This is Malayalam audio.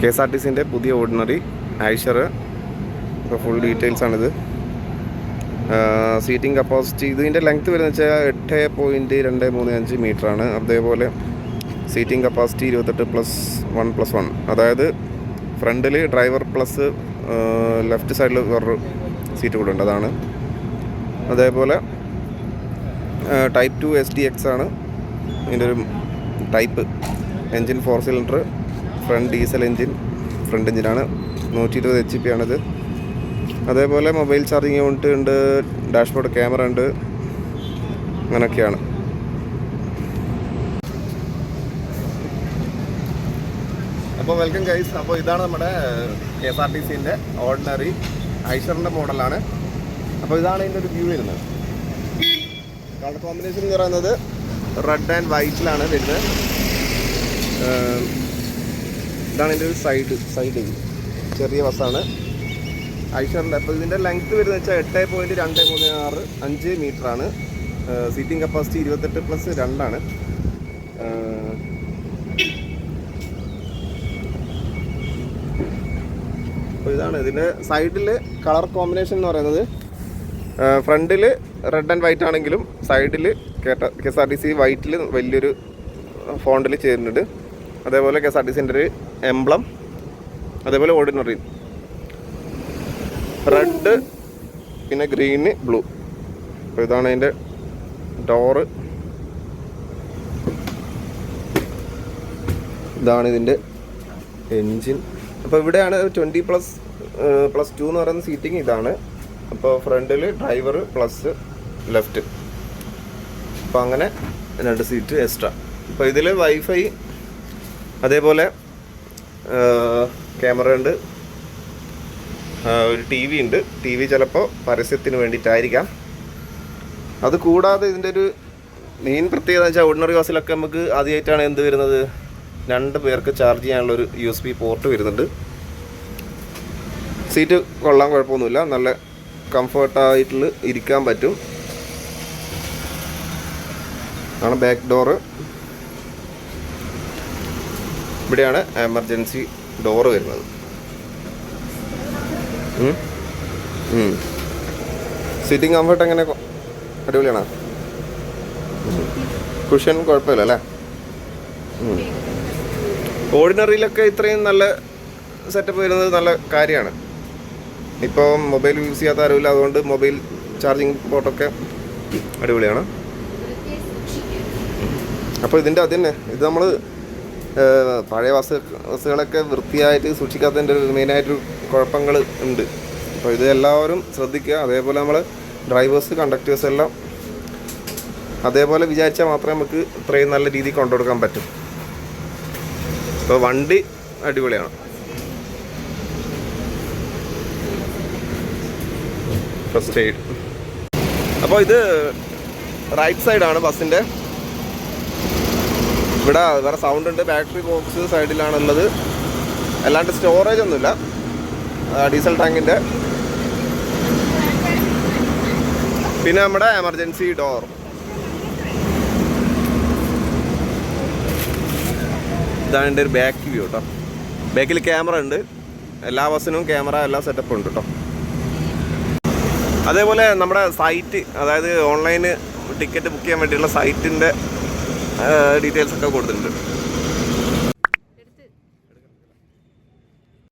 കെ എസ് ആർ ടി സിന്റെ പുതിയ ഓർഡിനറി ഐഷർ. ഇപ്പോൾ ഫുൾ ഡീറ്റെയിൽസ് ആണിത്. സീറ്റിംഗ് കപ്പാസിറ്റി ഇതിന്റെ ലെങ്ത് വരുന്നത് വെച്ചാൽ എട്ട് പോയിന്റ് രണ്ട് മൂന്ന് അഞ്ച് മീറ്ററാണ് അതേപോലെ സീറ്റിംഗ് കപ്പാസിറ്റി ഇരുപത്തെട്ട് പ്ലസ് വൺ പ്ലസ് വൺ അതായത് ഫ്രണ്ടിൽ ഡ്രൈവർ പ്ലസ് ലെഫ്റ്റ് സൈഡിൽ വേറൊരു സീറ്റ് കൂടെ ഉണ്ട്. അതാണ്. അതേപോലെ type two S D X ആണ്. ഇതിന്റെ ഒരു type engine four cylinder front diesel engine front എൻജിനാണ് നൂറ്റി ഇരുപത് എച്ച് പി ആണിത്. അതേപോലെ മൊബൈൽ ചാർജിങ് യൂണിറ്റ് ഉണ്ട് ഡാഷ്ബോർഡ് ക്യാമറ ഉണ്ട്. അങ്ങനെയൊക്കെയാണ് അപ്പോൾ വെൽക്കം ഗൈസ്. അപ്പോൾ ഇതാണ് നമ്മുടെ കെ എസ് ആർ ടി സിന്റെ ഓർഡിനറി ഐഷറിന്റെ മോഡലാണ്. അപ്പോൾ ഇതാണ് ഇതിന്റെ ഒരു വ്യൂ വരുന്നത്. കളർ കോമ്പിനേഷൻ എന്ന് പറയുന്നത് റെഡ് ആൻഡ് വൈറ്റിലാണ് വരുന്നത്. ഇതാണ് ഇതിന്റെ ഒരു സൈഡ് സൈഡ് ചെറിയ ബസ്സാണ് ഐഷറിന്റെ അപ്പോൾ ഇതിന്റെ ലെങ്ത് വരുന്നത് വെച്ചാൽ എട്ട് പോയിന്റ് രണ്ട് മൂന്ന് ആറ് അഞ്ച് മീറ്ററാണ് സീറ്റിംഗ് കപ്പാസിറ്റി ഇരുപത്തെട്ട് പ്ലസ് രണ്ടാണ്. അപ്പോൾ ഇതാണ്. ഇതിന്റെ സൈഡിൽ കളർ കോമ്പിനേഷൻ എന്ന് പറയുന്നത് ഫ്രണ്ടിൽ റെഡ് ആൻഡ് വൈറ്റ് ആണെങ്കിലും സൈഡിൽ K S R T C വൈറ്റിൽ വലിയൊരു ഫോണ്ടിൽ ചേരുന്നുണ്ട്. അതേപോലെ കെ എസ് ആർ ടി സിന്റെ ഒരു എംബ്ലം അതേപോലെ ഓർഡിനറി. റെഡ് പിന്നെ ഗ്രീന് ബ്ലൂ. അപ്പോൾ ഇതാണ് അതിന്റെ ഡോറ് ഇതാണ് ഇതിന്റെ എൻജിൻ. അപ്പോൾ ഇവിടെയാണ് ട്വന്റി പ്ലസ് പ്ലസ് ടു എന്ന് പറയുന്ന സീറ്റിംഗ് ഇതാണ്. അപ്പോൾ ഫ്രണ്ടിൽ ഡ്രൈവർ പ്ലസ് ലെഫ്റ്റ്. അപ്പോൾ അങ്ങനെ രണ്ട് സീറ്റ് എക്സ്ട്രാ. അപ്പോൾ ഇതിൽ വൈഫൈ അതേപോലെ ക്യാമറ ഉണ്ട്. ഒരു ടി വി ഉണ്ട്. ടി വി ചിലപ്പോൾ പരസ്യത്തിന് വേണ്ടിയിട്ടായിരിക്കാം. അത് കൂടാതെ ഇതിന്റെ ഒരു മെയിൻ പ്രത്യേകത വെച്ചാൽ ഓർഡിനറി ബസ്സിലൊക്കെ നമുക്ക് ആദ്യമായിട്ടാണ് എന്ത് വരുന്നത്? രണ്ട് പേർക്ക് ചാർജ് ചെയ്യാനുള്ള ഒരു യു എസ് ബി പോർട്ട് വരുന്നുണ്ട്. സീറ്റ് കൊള്ളാൻ കുഴപ്പമൊന്നുമില്ല. നല്ല കംഫർട്ടായിട്ടുള്ള ഇരിക്കാൻ പറ്റും. ആണ് ബാക്ക് ഡോറ് ഇവിടെയാണ് എമർജൻസി ഡോറ് വരുന്നത്. സിറ്റിംഗ് കംഫർട്ട് എങ്ങനെ അടിപൊളിയാണ്? കുഷൻ കുഴപ്പമില്ല അല്ലേ? ഓർഡിനറിയിലൊക്കെ ഇത്രയും നല്ല സെറ്റപ്പ് വരുന്നത് നല്ല കാര്യമാണ്. ഇപ്പോൾ മൊബൈൽ യൂസ് ചെയ്യാത്ത ആരുമില്ല. അതുകൊണ്ട് മൊബൈൽ ചാർജിങ് പോട്ടൊക്കെ അടിപൊളിയാണ്. അപ്പോൾ ഇതിന്റെ അത് തന്നെ ഇത് നമ്മൾ പഴയ ബസ് ബസ്സുകളൊക്കെ വൃത്തിയായിട്ട് സൂക്ഷിക്കാത്തതിന്റെ ഒരു മെയിനായിട്ട് കുഴപ്പങ്ങൾ ഉണ്ട്. അപ്പോൾ ഇത് എല്ലാവരും ശ്രദ്ധിക്കുക. അതേപോലെ നമ്മൾ ഡ്രൈവേഴ്സ് കണ്ടക്ടേഴ്സ് എല്ലാം അതേപോലെ വിചാരിച്ചാൽ മാത്രമേ നമുക്ക് ഇത്രയും നല്ല രീതിയിൽ കൊണ്ടുകൊടുക്കാൻ പറ്റും. അപ്പോൾ വണ്ടി അടിപൊളിയാണ്. ഫസ്റ്റ് എയ്ഡ് അപ്പോൾ ഇത് റൈറ്റ് സൈഡാണ് ബസ്സിന്റെ. ഇവിടെ വേറെ സൗണ്ട് ഉണ്ട്. ബാറ്ററി ബോക്സ് സൈഡിലാണുള്ളത് അല്ലാണ്ട് സ്റ്റോറേജ് ഒന്നുമില്ല. ഡീസൽ ടാങ്കിന്റെ പിന്നെ നമ്മുടെ എമർജൻസി ഡോർ ഇതാണ് എന്റെ ഒരു ബാക്ക് വ്യൂ കേട്ടോ ബാക്കിൽ ക്യാമറ ഉണ്ട്. എല്ലാ ബസ്സിനും ക്യാമറ എല്ലാ സെറ്റപ്പും ഉണ്ട് കേട്ടോ അതേപോലെ നമ്മുടെ സൈറ്റ് അതായത് ഓൺലൈന് ടിക്കറ്റ് ബുക്ക് ചെയ്യാൻ വേണ്ടിയുള്ള സൈറ്റിന്റെ ഡീറ്റെയിൽസ് ഒക്കെ കൊടുത്തിട്ടുണ്ട്.